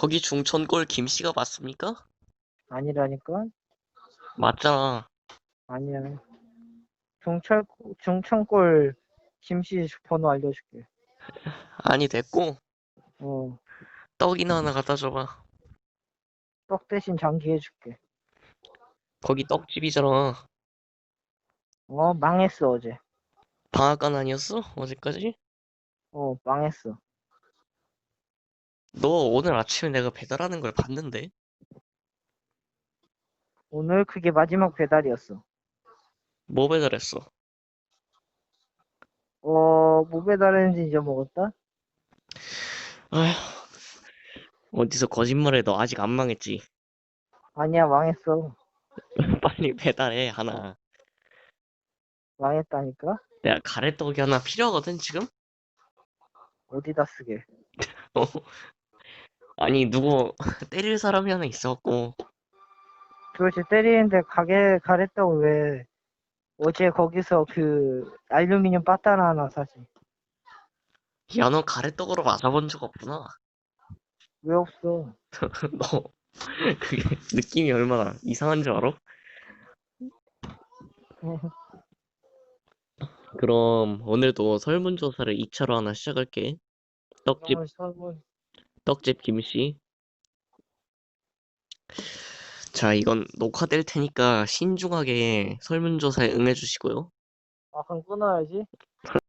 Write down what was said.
거기 중천골 김씨가 맞습니까? 아니라니까? 맞잖아. 아니야. 중철, 중천골 김씨 번호 알려줄게. 아니 됐고 어, 떡이나 하나 갖다 줘봐. 떡 대신 장기 해줄게. 거기 떡집이잖아. 어, 망했어, 어제. 방앗간 아니었어? 어제까지? 어, 망했어. 너 오늘 아침에 내가 배달하는 걸 봤는데? 오늘 그게 마지막 배달이었어. 뭐 배달했어? 어, 뭐 배달했는지 잊어먹었다? 아휴, 어디서 거짓말해. 너 아직 안 망했지? 아니야, 망했어. 빨리 배달해, 하나. 망했다니까? 내가 가래떡이 하나 필요하거든, 지금? 어디다 쓰게? 어. 아니, 누구 때릴 사람이 하나 있어갖고. 그렇지, 때리는데 가게 가랬다고 왜 어제 거기서 그 알루미늄 빠따나 하나 사지? 야, 너 가래떡으로 맞아본 적 없구나. 왜 없어? 너, 그게 느낌이 얼마나 이상한 줄 알아? 그럼 오늘도 설문조사를 2차로 하나 시작할게. 떡집, 어, 설문. 떡집 김씨. 자, 이건 녹화될 테니까 신중하게 설문조사에 응해주시고요. 아, 그럼 끊어야지.